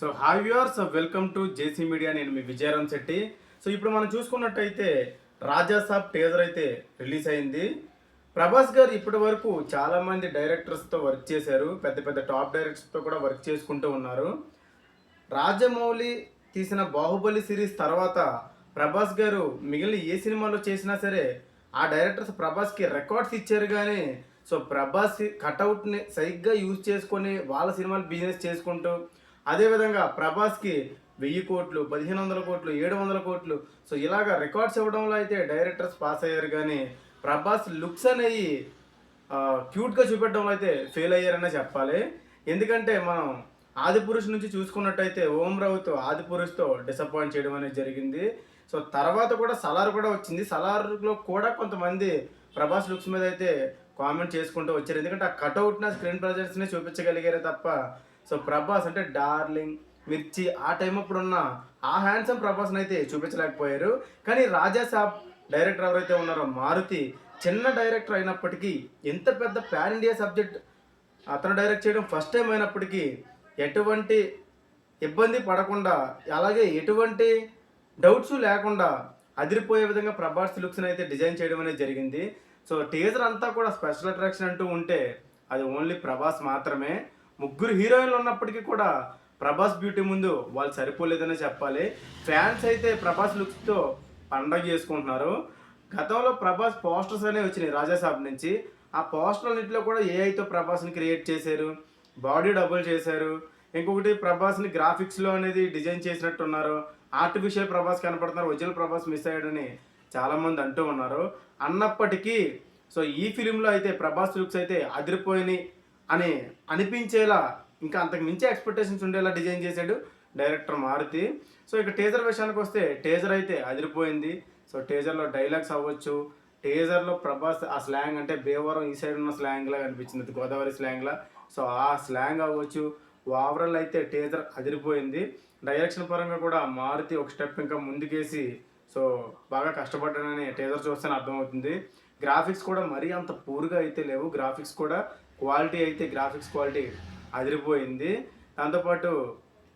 So hi viewers welcome to JC media నేను మీ Vijayaram Shetty. So ఇప్పుడు మనం చూసుకున్నట్టయితే రాజాసాబ్ టేజర్ అయితే రిలీజ్ అయింది. ప్రభాస్ గారు ఇప్పటి వరకు చాలామంది డైరెక్టర్స్తో వర్క్ చేశారు. పెద్ద పెద్ద టాప్ డైరెక్టర్స్తో కూడా వర్క్ చేసుకుంటూ ఉన్నారు. రాజమౌళి తీసిన బాహుబలి సిరీస్ తర్వాత ప్రభాస్ గారు మిగిలిన ఏ సినిమాలో చేసినా సరే ఆ డైరెక్టర్స్ ప్రభాస్కి రికార్డ్స్ ఇచ్చారు కానీ సో ప్రభాస్ కటౌట్ని సరిగ్గా యూజ్ చేసుకొని వాళ్ళ సినిమాలు బిజినెస్ చేసుకుంటూ అదేవిధంగా ప్రభాస్కి వెయ్యి కోట్లు పదిహేను వందల కోట్లు ఏడు వందల కోట్లు. సో ఇలాగ రికార్డ్స్ ఇవ్వడంలో అయితే డైరెక్టర్స్ పాస్ అయ్యారు. కానీ ప్రభాస్ లుక్స్ అనేవి క్యూట్గా చూపెట్టడంలో అయితే ఫెయిల్ అయ్యారనే చెప్పాలి. ఎందుకంటే మనం ఆదిపురుష్ నుంచి చూసుకున్నట్టయితే ఓం రావుతో ఆదిపురుష్తో డిసప్పాయింట్ చేయడం అనేది జరిగింది. సో తర్వాత కూడా సలార్ కూడా వచ్చింది. సలార్లో కూడా కొంతమంది ప్రభాస్ లుక్స్ మీద అయితే కామెంట్ చేసుకుంటూ వచ్చారు. ఎందుకంటే ఆ కట్అవుట్న స్క్రీన్ ప్రజెన్స్ని చూపించగలిగారే తప్ప సో ప్రభాస్ అంటే డార్లింగ్ మిర్చి ఆ టైం అప్పుడు ఉన్న ఆ హ్యాండ్సమ్ ప్రభాస్ని అయితే చూపించలేకపోయారు. కానీ రాజా సాబ్ డైరెక్టర్ ఎవరైతే ఉన్నారో మారుతి చిన్న డైరెక్టర్ అయినప్పటికీ ఎంత పెద్ద ప్యాన్ ఇండియా సబ్జెక్ట్ అతను డైరెక్ట్ చేయడం ఫస్ట్ టైం అయినప్పటికీ ఎటువంటి ఇబ్బంది పడకుండా అలాగే ఎటువంటి డౌట్స్ లేకుండా అదిరిపోయే విధంగా ప్రభాస్ లుక్స్ని అయితే డిజైన్ చేయడం అనేది జరిగింది. సో టీజర్ అంతా కూడా స్పెషల్ అట్రాక్షన్ అంటూ ఉంటే అది ఓన్లీ ప్రభాస్ మాత్రమే. ముగ్గురు హీరోయిన్లు ఉన్నప్పటికీ కూడా ప్రభాస్ బ్యూటీ ముందు వాళ్ళు సరిపోలేదనే చెప్పాలి. ఫ్యాన్స్ అయితే ప్రభాస్ లుక్స్తో పండగ చేసుకుంటున్నారు. గతంలో ప్రభాస్ పోస్టర్స్ అనేవి వచ్చినాయి రాజాసాబ్ నుంచి. ఆ పోస్టర్లన్నింటిలో కూడా ఏఐతో ప్రభాస్ని క్రియేట్ చేశారు. బాడీ డబుల్ చేశారు. ఇంకొకటి ప్రభాస్ని గ్రాఫిక్స్లో అనేది డిజైన్ చేసినట్టు ఉన్నారు ఆర్టిఫిషియల్ ప్రభాస్ కనపడుతున్నారు. ఒరిజినల్ ప్రభాస్ మిస్ అయ్యాడని చాలామంది అంటూ ఉన్నారు. అన్నప్పటికీ సో ఈ ఫిలింలో అయితే ప్రభాస్ లుక్స్ అయితే అదిరిపోయినాయి. అని అనిపించేలా ఇంకా అంతకు మించి ఎక్స్పెక్టేషన్స్ ఉండేలా డిజైన్ చేశాడు డైరెక్టర్ మారుతి. సో ఇక టేజర్ విషయానికి వస్తే టేజర్ అయితే అదిరిపోయింది. సో టేజర్లో డైలాగ్స్ అవ్వచ్చు. టేజర్లో ప్రభాస్ ఆ స్లాంగ్ అంటే భీమవరం ఈ సైడ్ ఉన్న స్లాంగ్లా అనిపించింది. గోదావరి స్లాంగ్లా సో ఆ స్లాంగ్ అవ్వచ్చు. ఓవరాల్ అయితే టేజర్ అదిరిపోయింది. డైరెక్షన్ పరంగా కూడా మారుతి ఒక స్టెప్ ఇంకా ముందుకేసి సో బాగా కష్టపడ్డానని టేజర్ చూస్తేనే అర్థమవుతుంది. గ్రాఫిక్స్ కూడా మరీ అంత పూర్గా అయితే లేవు. గ్రాఫిక్స్ కూడా క్వాలిటీ అయితే గ్రాఫిక్స్ క్వాలిటీ అదిరిపోయింది. దాంతోపాటు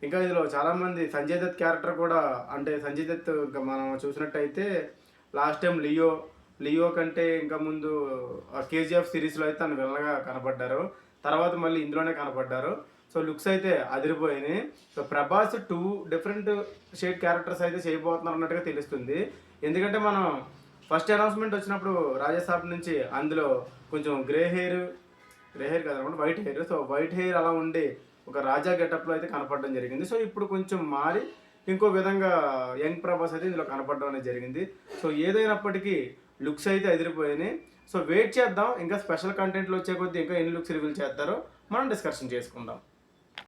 ఇంకా ఇందులో చాలామంది సంజయ్ దత్ క్యారెక్టర్ కూడా అంటే సంజయ్ దత్ ఇంకా మనం చూసినట్టయితే లాస్ట్ టైం లియో లియో కంటే ఇంకా ముందు కేజీఎఫ్ సిరీస్లో అయితే తను విలన్గా కనపడ్డారు. తర్వాత మళ్ళీ ఇందులోనే కనపడ్డారు. సో లుక్స్ అయితే అదిరిపోయినాయి. So Prabhas two different shade characters అయితే చేయబోతున్నారు అన్నట్టుగా తెలుస్తుంది. ఎందుకంటే మనం ఫస్ట్ అనౌన్స్మెంట్ వచ్చినప్పుడు రాజాసాబ్ నుంచి అందులో కొంచెం గ్రే హెయిర్ గ్రే హెయిర్ కదా white hair so white hair అలా ఉండి ఒక రాజా గెటప్లో అయితే కనపడడం జరిగింది. సో ఇప్పుడు కొంచెం మారి ఇంకో విధంగా యంగ్ ప్రభాస్ అయితే ఇందులో కనపడడం అనేది జరిగింది. సో ఏదైనప్పటికీ లుక్స్ అయితే ఎదిరిపోయినాయి. సో వెయిట్ చేద్దాం. ఇంకా స్పెషల్ కంటెంట్లు వచ్చే కొద్దీ ఇంకా ఎన్ని లుక్స్ రివీల్ చేస్తారో మనం డిస్కషన్ చేసుకుందాం.